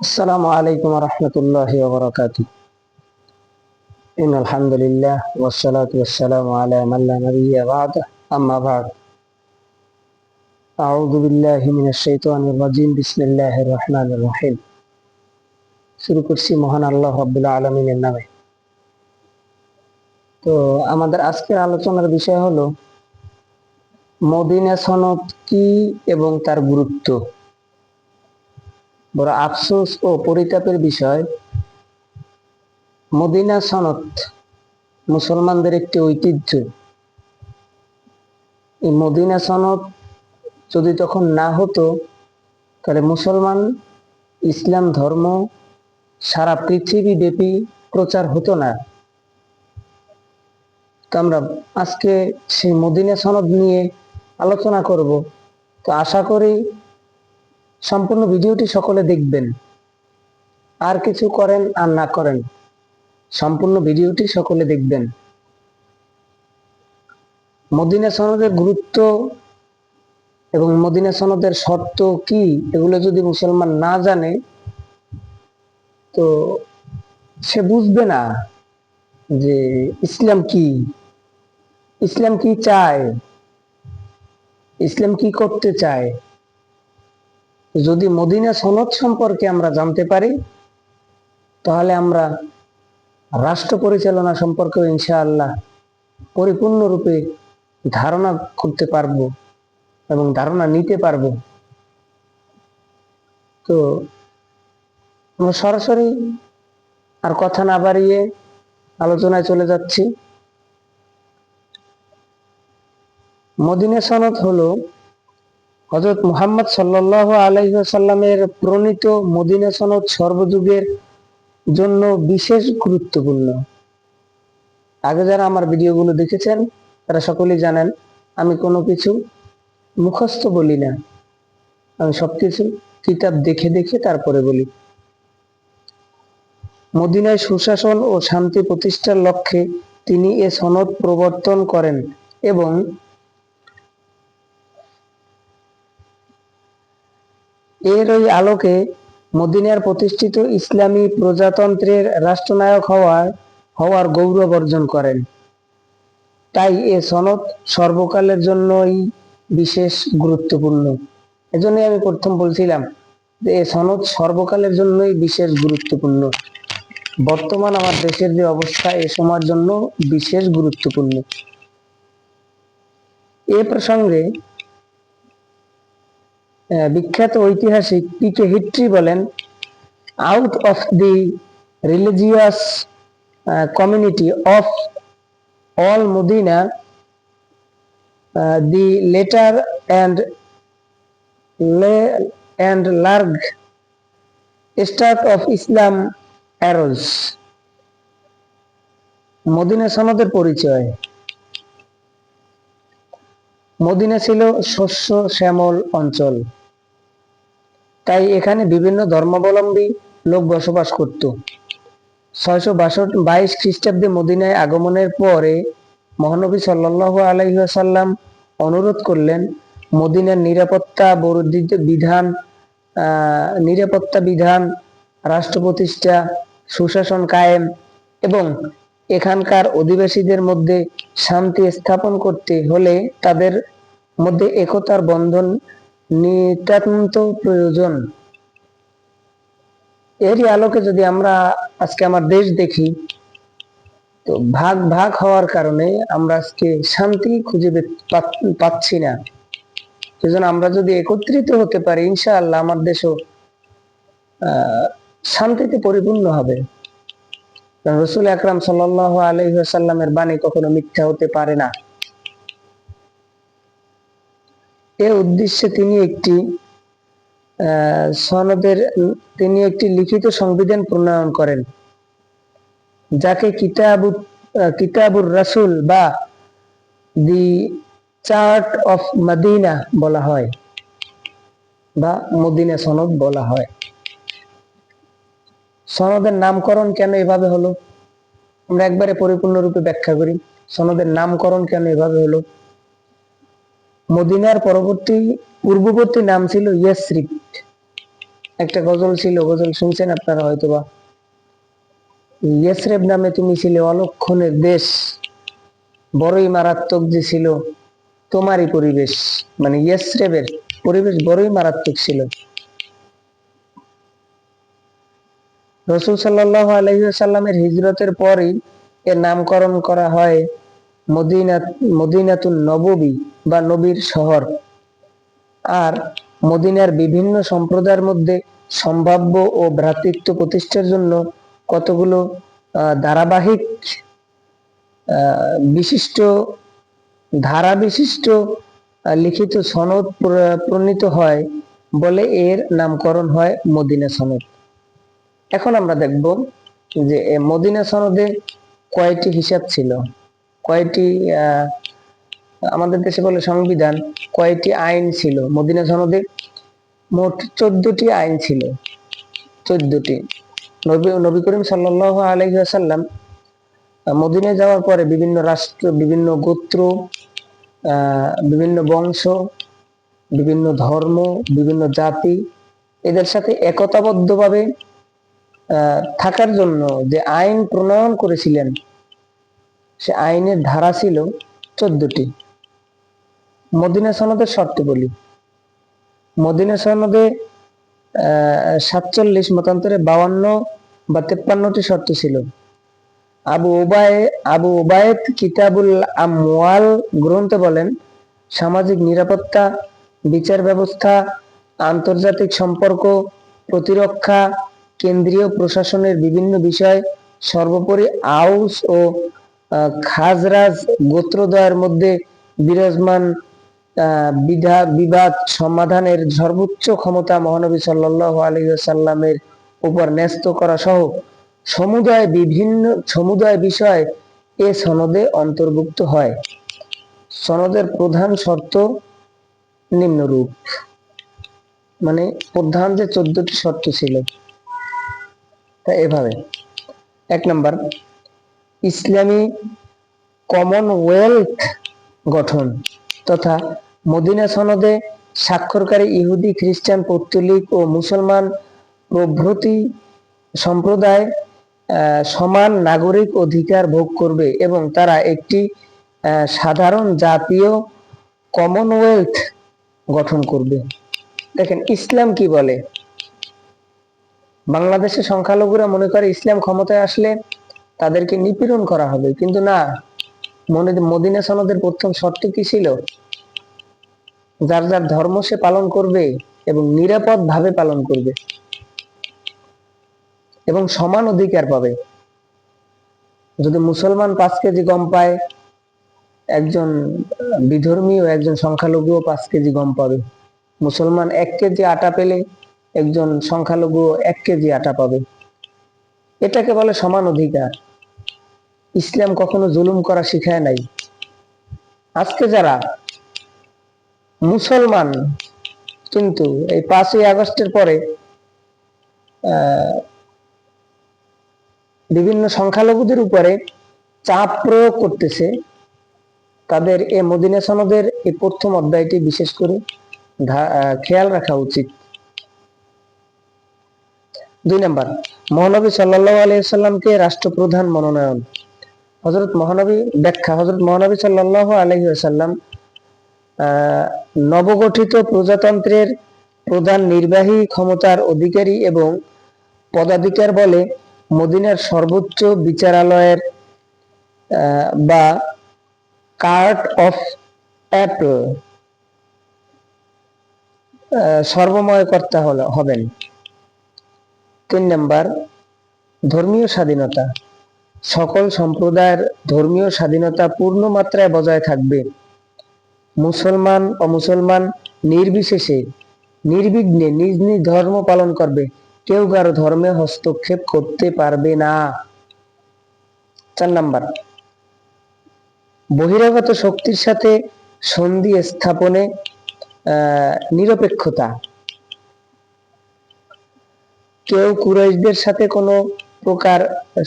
السلام عليكم ورحمة الله وبركاته إن الحمد لله والصلاة والسلام على من لا نبي بعده أما بعد أعوذ بالله من الشيطان الرجيم بسم الله الرحمن الرحيم শুরু করছি মহান আল্লাহ রব্বুল আলমিনের নামে তো আমাদের আজকের আলোচনার বিষয় হলো মদিনা সনদ কি এবং তার গুরুত্ব বড় আফসোস ও পরিতাপের বিষয়, মদিনা সনদ মুসলমানদের একটি ঐতিহ্য। এই মদিনা সনদ যদি তখন না হতো, তাহলে মুসলমান ইসলাম ধর্ম সারা পৃথিবী ব্যাপী প্রচার হতো না। তো আমরা আজকে সেই মদিনা সনদ নিয়ে আলোচনা করব। তো আশা করি সম্পূর্ণ ভিডিওটি সকলে দেখবেন। আর কিছু করেন আর না করেন, সম্পূর্ণ ভিডিওটি সকলে দেখবেন। মদিনা সনদের গুরুত্ব এবং মদিনা সনদের শর্ত কি এগুলো যদি মুসলমান না জানে, তো সে বুঝবে না যে ইসলাম কি ইসলাম কি চায়, ইসলাম কি করতে চায়। যদি মদিনা সনদ সম্পর্কে আমরা জানতে পারি, তাহলে আমরা রাষ্ট্র পরিচালনা সম্পর্কে ইনশাআল্লাহ পরিপূর্ণরূপে ধারণা করতে পারব এবং ধারণা নিতে পারব। তো আমরা সরাসরি আর কথা না বাড়িয়ে আলোচনায় চলে যাচ্ছি। মদিনা সনদ হলো হজরত মুহাম্মদ সাল্লাহ আলাইসাল্লামের প্রণীত মদিনা সনদ সর্বযুগের জন্য বিশেষ গুরুত্বপূর্ণ। আগে যারা আমার ভিডিওগুলো দেখেছেন, তারা সকলেই জানেন, আমি কোনো কিছু মুখস্থ বলি না। আমি সবকিছু কিতাব দেখে দেখে তারপরে বলি। মদিনায় সুশাসন ও শান্তি প্রতিষ্ঠার লক্ষ্যে তিনি এ সনদ প্রবর্তন করেন এবং এর ওই আলোকে মদিনার প্রতিষ্ঠিত ইসলামী প্রজাতন্ত্রের রাষ্ট্রনায়ক হওয়ার হওয়ার গৌরব অর্জন করেন। তাই এ সনদ সর্বকালের জন্যই বিশেষ গুরুত্বপূর্ণ। এজন্যই আমি প্রথম বলছিলাম যে এ সনদ সর্বকালের জন্যই বিশেষ গুরুত্বপূর্ণ। বর্তমান আমার দেশের যে অবস্থা এ সময়ের জন্য বিশেষ গুরুত্বপূর্ণ। এ প্রসঙ্গে বিখ্যাত ঐতিহাসিক পিকে হিট্রি বলেন, out of the religious community of all Medina the letter and and large start of Islam arose. Medina সনদের পরিচয় মদিনা ছিল শস্য শ্যামল অঞ্চল তাই এখানে বিভিন্ন ধর্মাবলম্বী লোক বসবাস করত। ছয়শো বাষট্টি বাইশ খ্রিস্টাব্দে মদিনায় আগমনের পরে মহানবী সাল্লাহ আলাইসাল্লাম অনুরোধ করলেন, মদিনার নিরাপত্তা বর্ধিত বিধান নিরাপত্তা বিধান, রাষ্ট্র প্রতিষ্ঠা, সুশাসন কায়েম এবং এখানকার অধিবাসীদের মধ্যে শান্তি স্থাপন করতে হলে তাদের মধ্যে একতার বন্ধন নিতান্ত প্রয়োজন। এরই আলোকে যদি আমরা আজকে আমার দেশ দেখি, তো ভাগ ভাগ হওয়ার কারণে আমরা আজকে শান্তি খুঁজে পাচ্ছি না। সেজন্য আমরা যদি একত্রিত হতে পারি, ইনশাআল্লাহ আমার দেশও শান্তিতে পরিপূর্ণ হবে। রসুল আকরাম সাল্লাহ আলহিহাসাল্লামের বাণী কখনো মিথ্যা হতে পারে না। এ উদ্দেশ্যে তিনি একটি সনদের, তিনি একটি লিখিত সংবিধান প্রণয়ন করেন, যাকে কিতাবু কিতাবুর রাসুল বা দি চার্ট অফ মদিনা বলা হয়, বা মদিনা সনদ বলা হয়। সনদের নামকরণ কেন এভাবে হলো? আমরা একবারে পরিপূর্ণরূপে ব্যাখ্যা করি, সনদের নামকরণ কেন এভাবে হলো? মদিনার পরবর্তী পূর্ববর্তী নাম ছিল ইয়াসরিফ। একটা গজল ছিল, গজল শুনছেন আপনারা হয়তোবা? ইয়েসরেব নামে তুমি ছিলে অলক্ষণের দেশ, বড়ই মারাত্মক যে ছিল তোমারই পরিবেশ। মানে ইয়েসরেবের পরিবেশ বড়ই মারাত্মক ছিল। রসুল সাল্লাহ আলহিসাল্লামের হিজরতের পরই এর নামকরণ করা হয় মদিনা, মদিনাতুন নববী বা নবীর শহর। আর মদিনার বিভিন্ন সম্প্রদায়ের মধ্যে সম্ভাব্য ও ভ্রাতৃত্ব প্রতিষ্ঠার জন্য কতগুলো ধারাবাহিক বিশিষ্ট ধারা বিশিষ্ট লিখিত সনদ প্র- প্রণীত হয় বলে এর নামকরণ হয় মদিনা সনদ। এখন আমরা দেখব যে মদিনা সনদে কয়টি হিসাব ছিল। কয়টি আমাদের দেশে বলে সংবিধান, কয়টি আইন ছিল? মদিনা সনদে মোট চোদ্দটি আইন ছিল। চোদ্দটি। নবী নবী করিম সাল্লাহ আলহি আসাল্লাম মদিনায় যাওয়ার পরে বিভিন্ন রাষ্ট্র, বিভিন্ন গোত্র বিভিন্ন বংশ, বিভিন্ন ধর্ম, বিভিন্ন জাতি এদের সাথে একতাবদ্ধভাবে থাকার জন্য যে আইন প্রণয়ন করেছিলেন সে আইনের ধারা ছিল চোদ্দটি। মদিনা সনদের শর্ত বলি। মদিনা সনদে সাতচল্লিশ মতান্তরে বাউান্ন বা তেপ্পান্নটি শর্ত ছিল। আবু ওবায়ে আবু ওবায়েদ কিতাবুল আমওয়াল গ্রন্থে বলেন, সামাজিক নিরাপত্তা, বিচার ব্যবস্থা, আন্তর্জাতিক সম্পর্ক, প্রতিরক্ষা, কেন্দ্রীয় প্রশাসনের বিভিন্ন বিষয়, সর্বোপরি আউস ও খাজরাজ গোত্রদ্বয়ের মধ্যে বিরাজমান বিধা, বিবাদ সমাধানের সর্বোচ্চ ক্ষমতা মহানবী সাল্লাল্লাহু আলাইহি সাল্লামের উপর ন্যস্ত করা সহ সমুদায় বিভিন্ন, সমুদায় বিষয় এ সনদে অন্তর্ভুক্ত হয়। সনদের প্রধান শর্ত নিম্নরূপ। মানে প্রধান যে চোদ্দটি শর্ত ছিল, তা এভাবে। এক নম্বর ইসলামী কমনওয়েলথ গঠন তথা মদিনা সনদে স্বাক্ষরকারী ইহুদি, খ্রিস্টান, পৌত্তলিক ও মুসলমান প্রভৃতি সম্প্রদায় সমান নাগরিক অধিকার ভোগ করবে এবং তারা একটি সাধারণ জাতীয় কমনওয়েলথ গঠন করবে। দেখেন, ইসলাম কি বলে? বাংলাদেশের সংখ্যালঘুরা মনে করে ইসলাম ক্ষমতায় আসলে তাদেরকে নিপীড়ন করা হবে। কিন্তু না, মনে মদিনা সনদের প্রথম শর্ত কি ছিল? যার যার ধর্ম সে পালন করবে এবং নিরাপদ ভাবে পালন করবে। এবং সমান অধিকার পাবে। যদি মুসলমান পাঁচ কেজি গম পায়, একজন বিধর্মী ও একজন সংখ্যালঘুও পাঁচ কেজি গম পাবে। মুসলমান এক কেজি আটা পেলে একজন সংখ্যালঘু এক কেজি আটা পাবে। এটাকে বলে সমান অধিকার। ইসলাম কখনো জুলুম করা শিখায় নাই। আজকে যারা মুসলমান, কিন্তু এই পাঁচই আগস্টের পরে বিভিন্ন সংখ্যালঘুদের উপরে চাপ প্রয়োগ করতেছে, তাদের এ মদিনা সনদের এই প্রথম অধ্যায়টি বিশেষ করে খেয়াল রাখা উচিত। দুই নাম্বার, মহানবী সাল্লাহ আলাইসাল্লামকে রাষ্ট্রপ্রধান মনোনয়ন। হজরত মহানবী ব্যাখ্যা হজরত মহানবী সাল্লাহ আলহি আসাল্লাম নবগঠিত প্রজাতন্ত্রের প্রধান নির্বাহী ক্ষমতার অধিকারী এবং পদাধিকার বলে মদিনার সর্বোচ্চ বিচারালয়ের বা কার্ট অফ অ্যাপল সর্বময় কর্তা হবেন। তিন নম্বর, ধর্মীয় স্বাধীনতা। সকল সম্প্রদায়ের ধর্মীয় স্বাধীনতা পূর্ণ মাত্রায় বজায় থাকবে। মুসলমান ও মুসলমান নির্বিশেষে, নির্বিঘ্নে নিজ নিজ ধর্ম পালন করবে। কেউ কারও ধর্মে হস্তক্ষেপ করতে পারবে না। চার নাম্বার, বহিরাগত শক্তির সাথে সন্ধি স্থাপনে নিরপেক্ষতা। কেউ কুরাইশদের সাথে কোনো প্রকার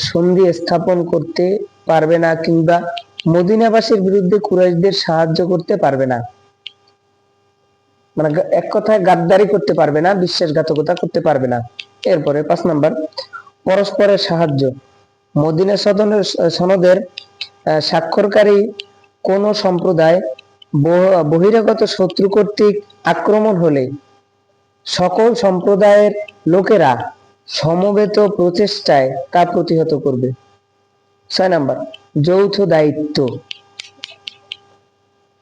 সন্ধি স্থাপন করতে পারবে না কিংবা মদিনাবাসীর বিরুদ্ধে কুরাইশদের সাহায্য করতে পারবে না। মানে এক কথায় গাদ্দারি করতে পারবে না, বিশ্বাসঘাতকতা করতে পারবে না। এরপরে পাঁচ নাম্বার, পরস্পরের সাহায্য। মদিনা সদনের সনদের স্বাক্ষরকারী কোন সম্প্রদায় বহিরাগত শত্রু কর্তৃক আক্রমণ হলে সকল সম্প্রদায়ের লোকেরা সমবেত প্রচেষ্টায় তা প্রতিহত করবে? ছয় নাম্বার, যৌথ দায়িত্ব।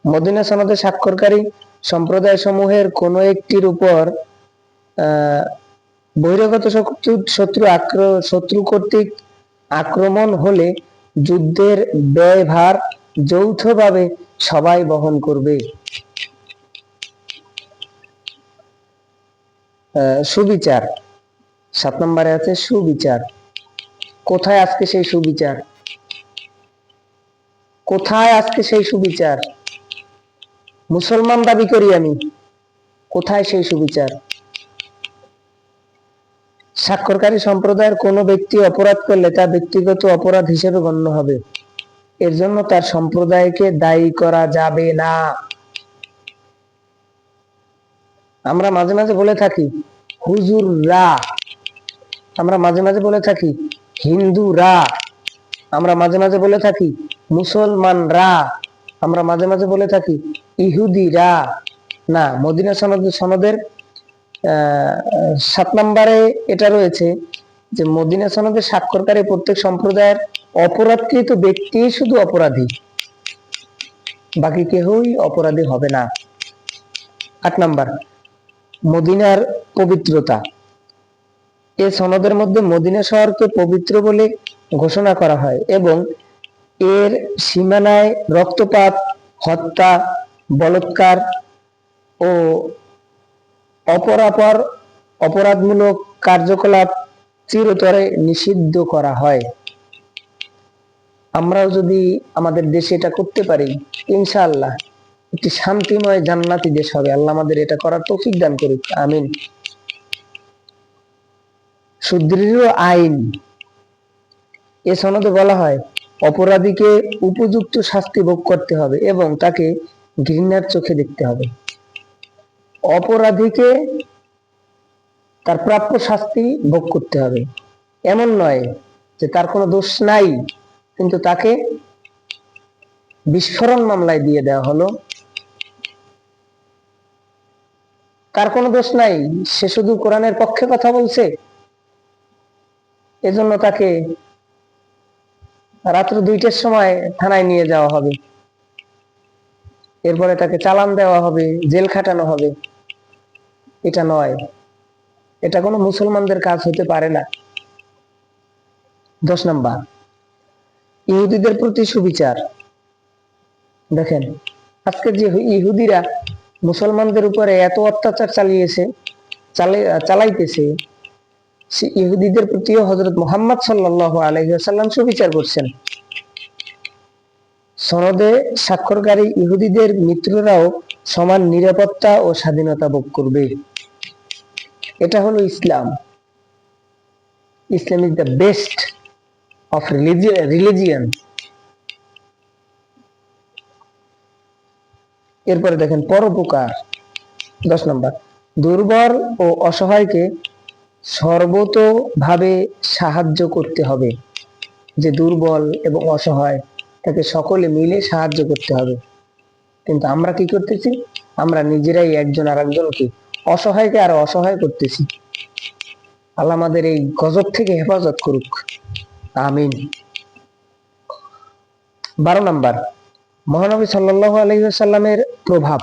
মদিনা সনদে স্বাক্ষরকারী সম্প্রদায় সমূহের কোন একটির উপর বহিরাগত শত্রু শত্রু আক্র- শত্রু কর্তৃক আক্রমণ হলে যুদ্ধের ব্যয়ভার যৌথভাবে সবাই বহন করবে। সুবিচার। সাত নম্বরে আছে সুবিচার। কোথায় আজকে সেই সুবিচার? কোথায় আজকে সেই সুবিচার? মুসলমান দাবি করি আমি, কোথায় সেই সুবিচার? স্বাক্ষরকারী সম্প্রদায়ের কোনো ব্যক্তি অপরাধ করলে তা ব্যক্তিগত অপরাধ হিসেবে গণ্য হবে। এর জন্য তার সম্প্রদায়কে দায়ী করা যাবে না। আমরা মাঝে মাঝে বলে থাকি, হুজুররা আমরা মাঝে মাঝে বলে থাকি, হিন্দুরা। আমরা মাঝে মাঝে বলে থাকি, মুসলমানরা। আমরা মাঝে মাঝে বলে থাকি, ইহুদিরা। না, মদিনা সনদ, সনদের সাত নম্বরে এটা রয়েছে যে মদিনা সনদের স্বাক্ষরকারী প্রত্যেক সম্প্রদায়ের অপরাধকৃত ব্যক্তি শুধু অপরাধী। বাকি কেহই অপরাধী হবে না। আট নাম্বার, মদিনার পবিত্রতা। এ সনদের মধ্যে মদিনা শহরকে পবিত্র বলে ঘোষণা করা হয় এবং এর সীমানায় রক্তপাত, হত্যা, বলৎকার ও অপরাপর, অপরাধমূলক কার্যকলাপ চিরতরে নিষিদ্ধ করা হয়। আমরাও যদি আমাদের দেশে এটা করতে পারি, ইনশাআল্লাহ একটি শান্তিময় জান্নাতি দেশ হবে। আল্লাহ আমাদের এটা করার তৌফিক দান করুক। আমিন। সুদৃঢ় আইন। এ সনদে বলা হয়, অপরাধীকে উপযুক্ত শাস্তি ভোগ করতে হবে এবং তাকে ঘৃণার চোখে দেখতে হবে। অপরাধীকে তার প্রাপ্য শাস্তি ভোগ করতে হবে। এমন নয় যে তার কোনো দোষ নাই, কিন্তু তাকে বিস্ফোরণ মামলায় দিয়ে দেওয়া হলো। তার কোনো দোষ নাই, সে শুধু কোরআনের পক্ষে কথা বলছে এজন্য তাকে রাত্র দুইটার সময় থানায় নিয়ে যাওয়া হবে। এরপরে তাকে চালান দেওয়া হবে, জেল খাটানো হবে। এটা নয়। এটা কোনো মুসলমানদের কাজ হতে পারে না। দশ নম্বর। ইহুদিদের প্রতি সুবিচার। দেখেন, আজকে যে ইহুদিরা মুসলমানদের উপরে এত অত্যাচার চালিয়েছে চালাই চালাইতেছে ইহুদিদের প্রতিও হজরত মোহাম্মদ সাল্লাহ আলহিহাল্লাম সুবিচার করছেন। সনদে স্বাক্ষরকারী ইহুদিদের মিত্ররাও সমান নিরাপত্তা ও স্বাধীনতা ভোগ করবে। এটা হলো ইসলাম। Islam is the best of religion. এরপরে দেখেন পরোপকার। দশ নম্বর, দুর্বল ও অসহায়কে সর্বতোভাবে সাহায্য করতে হবে। যে দুর্বল এবং অসহায়, তাকে সকলে মিলে সাহায্য করতে হবে। কিন্তু আমরা কি করতেছি? আমরা নিজেরাই একজন আর একজনকে অসহায়কে আর অসহায় করতেছি। আল্লাহ আমাদের এই গজব থেকে হেফাজত করুক। আমিন। বারো নাম্বার, মহানবী সাল্লাহ আলহিসাল্লামের প্রভাব।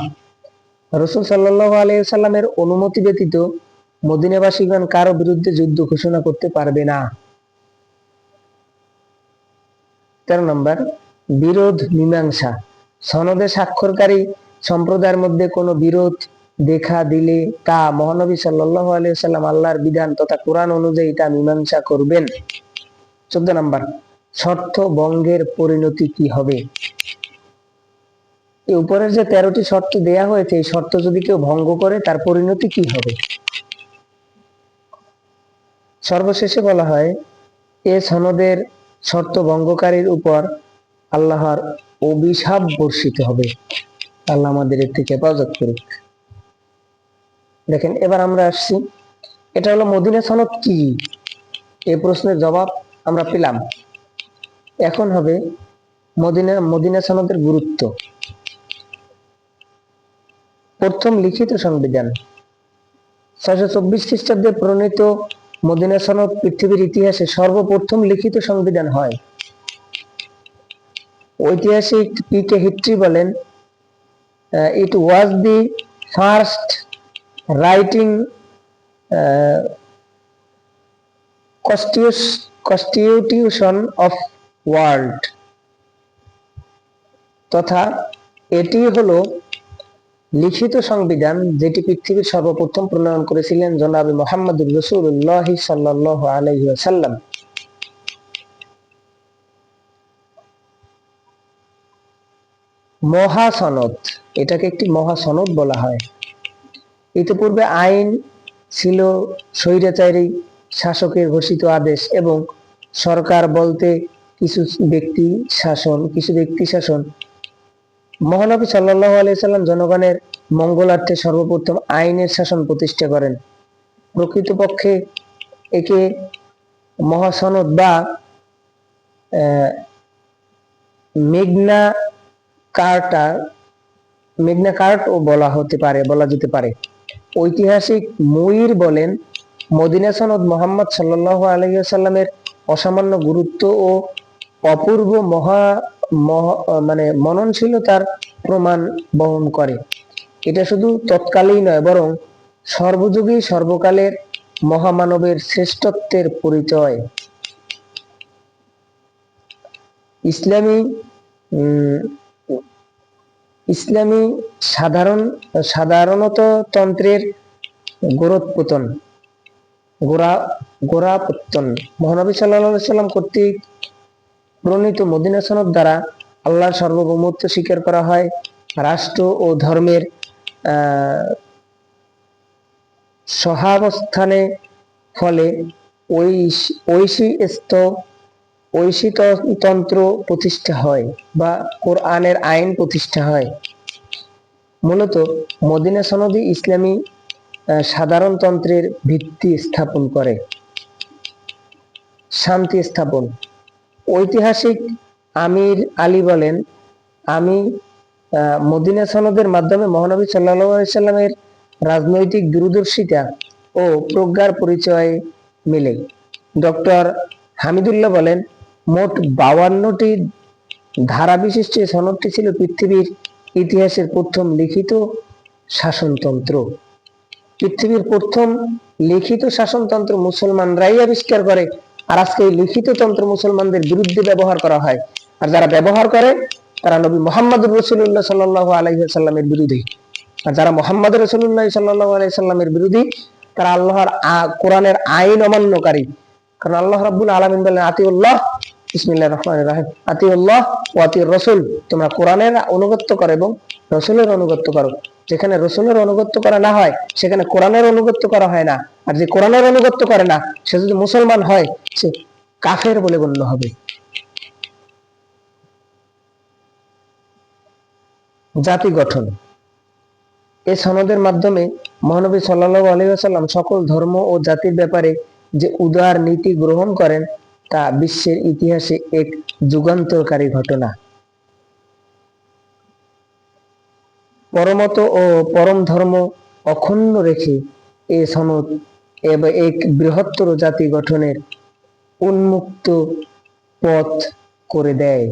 রসুল সাল্লাহ আলহিসাল্লামের অনুমতি ব্যতীত মদিনাবাসীগণ কারও বিরুদ্ধে যুদ্ধ ঘোষণা করতে পারবে না। তেরো নম্বর, বিরোধ মীমাংসা। সনদে স্বাক্ষরকারী সম্প্রদায়ের মধ্যে কোনো বিরোধ দেখা দিলে তা মহানবী আলিয়াল্লাম আল্লাহর বিধান তথা কোরআন অনুযায়ী তা মীমাংসা করবেন। চোদ্দ নম্বর, শর্ত বঙ্গের পরিণতি কি হবে? উপরের যে তেরোটি শর্ত দেয়া হয়েছে, এই শর্ত যদি কেউ ভঙ্গ করে, তার পরিণতি কি হবে? সর্বশেষে বলা হয়, এ সনদের শর্ত ভঙ্গকারীর উপর আল্লাহর অভিশাপ বর্ষিত হবে। আল্লাহ আমাদের এর থেকে হেফাজত করুক। দেখেন, এবার আমরা আসছি, এটা হলো মদিনা সনদ কি? এই প্রশ্নের জবাব আমরা পেলাম। এখন হবে মদিনা মদিনা সনদের গুরুত্ব। প্রথম লিখিত সংবিধান, ছয়শো চব্বিশ খ্রিস্টাব্দে প্রণীত মদিনা সনদ পৃথিবীর ইতিহাসে সর্বপ্রথম লিখিত সংবিধান হয়। ঐতিহাসিক পি কে হিট্রি বলেন it was the first writing constitution of world তথা এটি হলো লিখিত সংবিধান যেটি পৃথিবীর সর্বপ্রথম প্রণয়ন করেছিলেন জনাবি মোহাম্মদুর রসুল্লাহ সাল্লাহ আলহিসাল্লাম মহাসনদ, এটাকে একটি মহাসনদ বলা হয়। ইতিপূর্বে আইন ছিল স্বৈরাচারী, শাসকের ঘোষিত আদেশ এবং সরকার বলতে কিছু ব্যক্তি শাসন, কিছু ব্যক্তি শাসন মহানবী সাল্লাহ আলাইসাল্লাম জনগণের মঙ্গলার্থে সর্বপ্রথম আইনের শাসন প্রতিষ্ঠা করেন। প্রকৃতপক্ষে একে মহাসনদ বা মেঘনা কার্টা, মেঘনা কার্টও বলা হতে পারে, বলা যেতে পারে। ঐতিহাসিক মুইর বলেন, মদিনা সনদ মোহাম্মদ সাল্লাহ আলহিসাল্লামের অসামান্য গুরুত্ব ও অপূর্ব মহ- মানে মননশীলতার প্রমাণ বহন করে। এটা শুধু তৎকালেই নয়, বরং সর্বযুগী সর্বকালের মহামানবের শ্রেষ্ঠত্বের পরিচয়। ইসলামী ইসলামী সাধারণ, সাধারণত তন্ত্রের গোরোৎপতন গোড়া গোড়াপত্তন মহানবী সাল্লাহ সাল্লাম কর্তৃক প্রণীত মদিনা সনদ দ্বারা আল্লাহর সার্বভৌমত্ব স্বীকার করা হয়। রাষ্ট্র ও ধর্মের সহাবস্থানে ফলে ঐশ- ঐশীস্ত ঐশীতন্ত্র প্রতিষ্ঠা হয় বা কোরআনের আইন প্রতিষ্ঠা হয়। মূলত মদিনা সনদী ইসলামী সাধারণতন্ত্রের ভিত্তি স্থাপন করে। শান্তি স্থাপন। ঐতিহাসিক আমির আলী বলেন, আমি মদিনা সনদের মাধ্যমে মহানবী সাল্লামের রাজনৈতিক দূরদর্শিতা ও প্রজ্ঞার পরিচয় মিলে। ডক্টর হামিদুল্লাহ বলেন, মোট বাউান্নটি ধারা বিশিষ্ট সনদটি ছিল পৃথিবীর ইতিহাসের প্রথম লিখিত শাসনতন্ত্র। পৃথিবীর প্রথম লিখিত শাসনতন্ত্র মুসলমানরাই আবিষ্কার করে আর আজকে এই লিখিত তন্ত্র মুসলমানদের বিরুদ্ধে ব্যবহার করা হয়। আর যারা ব্যবহার করে, তারা নবী মোহাম্মদ রসুল্লাহ সাল্লাহ আলাইসাল্লামের বিরোধী। আর যারা মোহাম্মদ রসুল্লাহ সাল্লাহ আলাইসাল্লামের বিরোধী, তারা আল্লাহর কোরআনের আইন অমান্যকারী। কারণ আল্লাহ রাবুল আলমিন বলেন আতিউল্লাহ বিসমিল্লাহ রহমান ও রসুল। তোমরা কোরআনের অনুগত্য করো এবং রসুলের অনুগত্য করো। যেখানে রসুলের অনুগত্য করা না হয়, সেখানে কোরআনের অনুগত্য করা হয় না। আর যে কোরআনের অনুগত্য করে না, সে যদি মুসলমান হয়, সে কাফের বলে গণ্য হবে। জাতি গঠন। এই সনদের মাধ্যমে মহানবী আলাইহি ওয়াসাল্লাম সকল ধর্ম ও জাতির ব্যাপারে যে উদার নীতি গ্রহণ করেন তা বিশ্বের ইতিহাসে এক যুগান্তরকারী ঘটনা। পরমত ও পরম ধর্ম অক্ষুণ্ণ রেখে এ সনদ এব- এক বৃহত্তর জাতি গঠনের উন্মুক্ত পথ করে দেয়।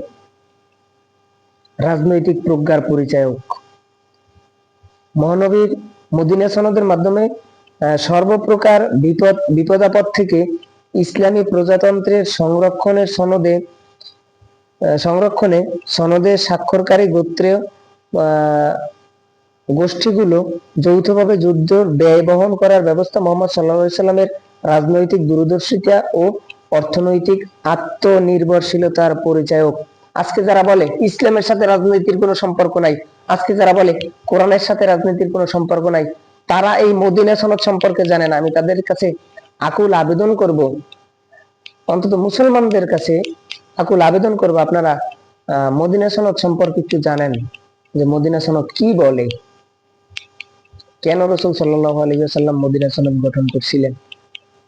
রাজনৈতিক প্রজ্ঞার পরিচায়ক। মহানবীর মদিনা সনদের মাধ্যমে সর্বপ্রকার বিপদ, বিপদাপদ থেকে ইসলামী প্রজাতন্ত্রের সংরক্ষণের সনদে সংরক্ষণে সনদে স্বাক্ষরকারী গোত্রের আহ, গোষ্ঠীগুলো যৌথভাবে যুদ্ধ ব্যয় বহন করার ব্যবস্থা মোহাম্মদ সাল্লাহ সাল্লামের রাজনৈতিক দূরদর্শিতা ও অর্থনৈতিক আত্মনির্ভরশীলতার পরিচায়ক। আজকে যারা বলে ইসলামের সাথে রাজনীতির কোনো সম্পর্ক নাই আজকে যারা বলে কোরআনের সাথে রাজনীতির কোনো সম্পর্ক নাই তারা এই মদিনা সনদ সম্পর্কে জানে না। আমি তাদের কাছে আকুল আবেদন করব। অন্তত মুসলমানদের কাছে আকুল আবেদন করব। আপনারা মদিনা সনদ সম্পর্কে একটু জানেন যে মদিনা সনদ কি বলে? কেন রসুল আলহিহাল্লাম মদিনা সনদ গঠন করছিলেন?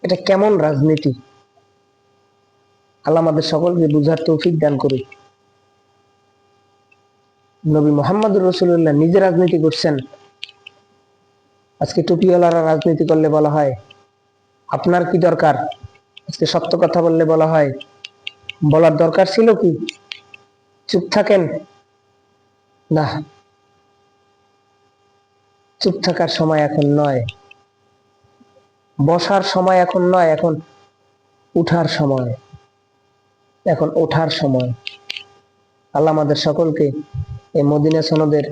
এটা কেমন রাজনীতি? আল্লাহ আমাদের সকলকে বুঝার তৌফিক দান করুক। নবী মোহাম্মদ রসুল্লাহ নিজে রাজনীতি করছেন। আজকে টুপিওয়ালারা রাজনীতি করলে বলা হয় আপনার কি দরকার? আজকে সত্য কথা বললে বলা হয়। বলার দরকার ছিল কি? চুপ থাকেন। না। চুপ থাকার সময় এখন নয়। বসার সময় এখন নয়, এখন উঠার সময়। এখন ওঠার সময়। আল্লাহ আমাদের সকলকে এই মদিনা সনদের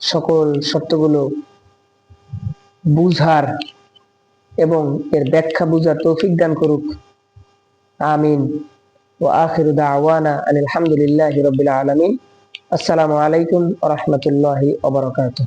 সকল শর্তগুলো বুঝার এবং এর ব্যাখ্যা বুঝার তৌফিক দান করুক। আমিন। ও আখির দাওয়ানা আলহামদুলিল্লাহ রবিল আলমিন। আসসালামু আলাইকুম রহমতুল্লাহি ওবরাকাতুহ